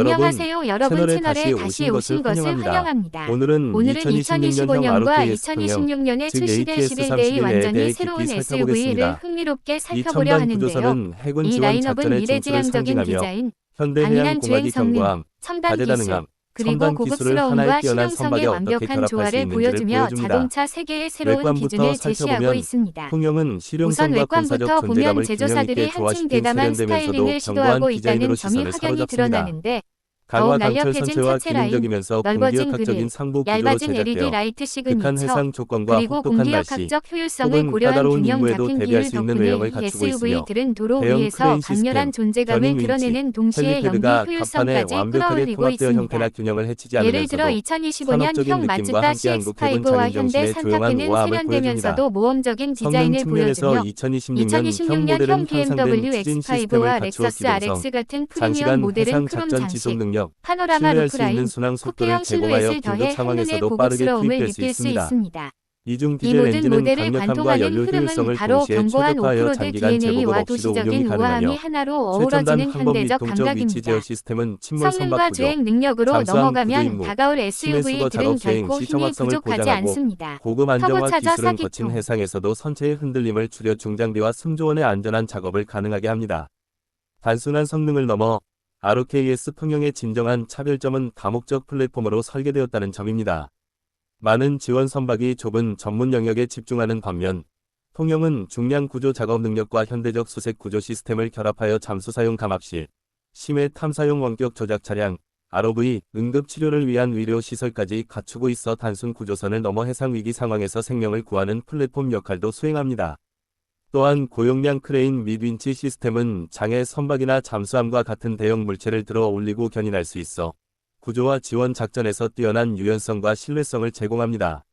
안녕하세요 여러분 채널에 다시 오신 것을 환영합니다. 오늘은, 오늘은 2026년형 2025년과 ROKS 평형, 2026년에 즉 출시될 ATS 11대의 31에 완전히 새로운 SUV를. 흥미롭게 이 살펴보려 하는데요. 이 라인업은 미래지향적인 디자인, 강인한 주행 성능, 첨단 기술, 그리고 고급스러움과 실용성의 완벽한 조화를 보여주며. 자동차 세계의 새로운 기준을 제시하고 있습니다. 통영은 우선 외관부터 보면 제조사들이 한층 대담한 스타일링을 시도하고 있다는 점이 확연히. 드러나는데 강화 강철 선체와 기능적이면서 공기역학적인 상부 구조로 제작되어 라이트 극한 해상 조건과 그리고 혹독한 날씨, 혹은 고려한 까다로운 잡힌 대비할 수 있는 외형을 이 갖추고 있으며 SUV들은 도로 대형 위에서 크레인 시스템, 강렬한 존재감을 견인 드러내는 동시에 연비 효율성까지 완벽하게 끌어올리고 통합되어 형태나 있습니다. 균형을 해치지 예를 들어 않으면서도 2025년 산업적인 형 느낌과 함께 한국해군 CX5와 장인 현대 정신의 조용한 산타페는 우아함을 모험적인 성능 디자인을 측면에서 보여주며 2026년 형 2026년 모델은 향상된 추진 시스템을 X5와 갖추어 렉서스 기동성, RX 같은 프리미엄 장시간 모델은 해상 크롬 작전 지속 능력, 파노라마 신뢰할 수 있는 루프라인, 순항 속도를 제공하여 긴급 상황에서도 빠르게 투입될 수 있습니다. 있습니다. 이중 이 디젤 모든 엔진은 모델을 관통하는 흐름은 바로 견고한 오프로드 DNA와 도시적인 우아함이 하나로 어우러지는 현대적 감각입니다. 제어 시스템은 침몰 성능과 주행 능력으로 넘어가면 다가올 SUV들은 결코 시 힘이 부족하지 않습니다. 고급 안정화 기술은 거친. 해상에서도 선체의 흔들림을 줄여 중장비와 승조원의 안전한 작업을 가능하게 합니다. 단순한 성능을 넘어 ROKS 평형의 진정한 차별점은 다목적 플랫폼으로 설계되었다는 점입니다. 많은 지원 선박이 좁은 전문 영역에 집중하는 반면 통영은 중량 구조 작업 능력과 현대적 수색 구조 시스템을 결합하여 잠수 사용 감압실, 심해 탐사용 원격 조작 차량, ROV, 응급치료를 위한 의료 시설까지 갖추고 있어 단순 구조선을 넘어 해상 위기 상황에서 생명을 구하는 플랫폼 역할도 수행합니다. 또한 고용량 크레인 및 윈치 시스템은 장애 선박이나 잠수함과 같은 대형 물체를 들어 올리고 견인할 수 있어 구조와 지원 작전에서 뛰어난 유연성과 신뢰성을 제공합니다.